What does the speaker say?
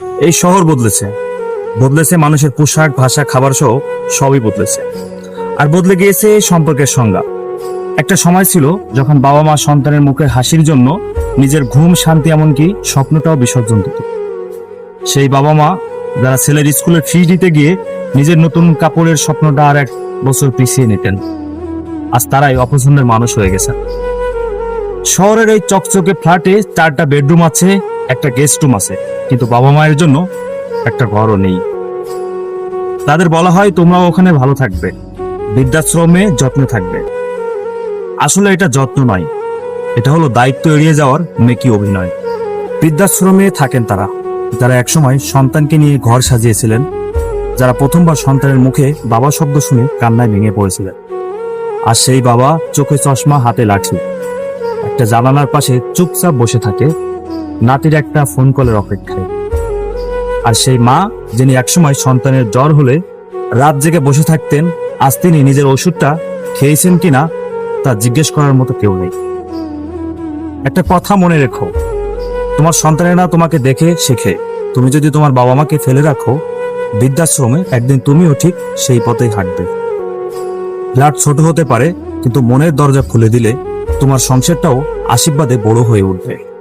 এই শহর বদলেছে। বদলেছে মানুষের পোশাক, ভাষা খাবার সহ সবই বদলেছে। আর বদলে গিয়েছে সম্পর্কের সংজ্ঞা। একটা সময় ছিল যখন বাবা মা সন্তানের মুখের হাসির জন্য নিজের ঘুম, শান্তি এমনকি স্বপ্নটাও বিসর্জন দিত। সেই বাবা মা যারা ছেলের স্কুলের ফি দিতে গিয়ে নিজের নতুন কাপড়ের স্বপ্নটা আর এক বছর পিছিয়ে নিতেন। আজ তারাই অপছন্দের মানুষ হয়ে গেছে। শহরের এই চকচকে ফ্ল্যাটে চারটা বেডরুম আছে একটা গেস্ট রুম আছে, কিন্তু বাবা মায়ের জন্য একটা ঘরও নেই। তাদের বলা হয় তোমরা ওখানে ভালো থাকবে। বৃদ্ধাশ্রমে যত্নে থাকবে। আসলে এটা যত্ন নয়। এটা হলো দায়িত্ব এড়িয়ে যাওয়ার মেকি অভিনয়। বৃদ্ধাশ্রমে থাকেন তারা। যারা একসময় সন্তানকে নিয়ে ঘর সাজিয়েছিলেন, যারা প্রথমবার সন্তানের মুখে বাবা শব্দ শুনে কান্নায় ভেঙে পড়েছিলেন। আর সেই বাবা চোখে চশমা, হাতে লাঠি। একটা জানালার পাশে চুপচাপ বসে থাকে নাতির একটা ফোন কলের অপেক্ষায়। আর সেই মা, যিনি একসময় সন্তানের জ্বর হলে রাত জেগে বসে থাকতেন, আজ তিনি নিজের ওষুধটা খেয়েছেন কিনা তা জিজ্ঞেস করার মতো কেউ নেই। একটা কথা মনে রেখো, তোমার সন্তানেরা তোমাকে দেখে, শেখে। তুমি যদি তোমার বাবা মাকে ফেলে রাখো, বৃদ্ধাশ্রমে একদিন তুমিও ঠিক সেই পথেই হাঁটবে। ফ্ল্যাট ছোট হতে পারে, কিন্তু মনের দরজা খুলে দিলে তোমার সংসারটাও আশীর্বাদে বড় হয়ে উঠবে।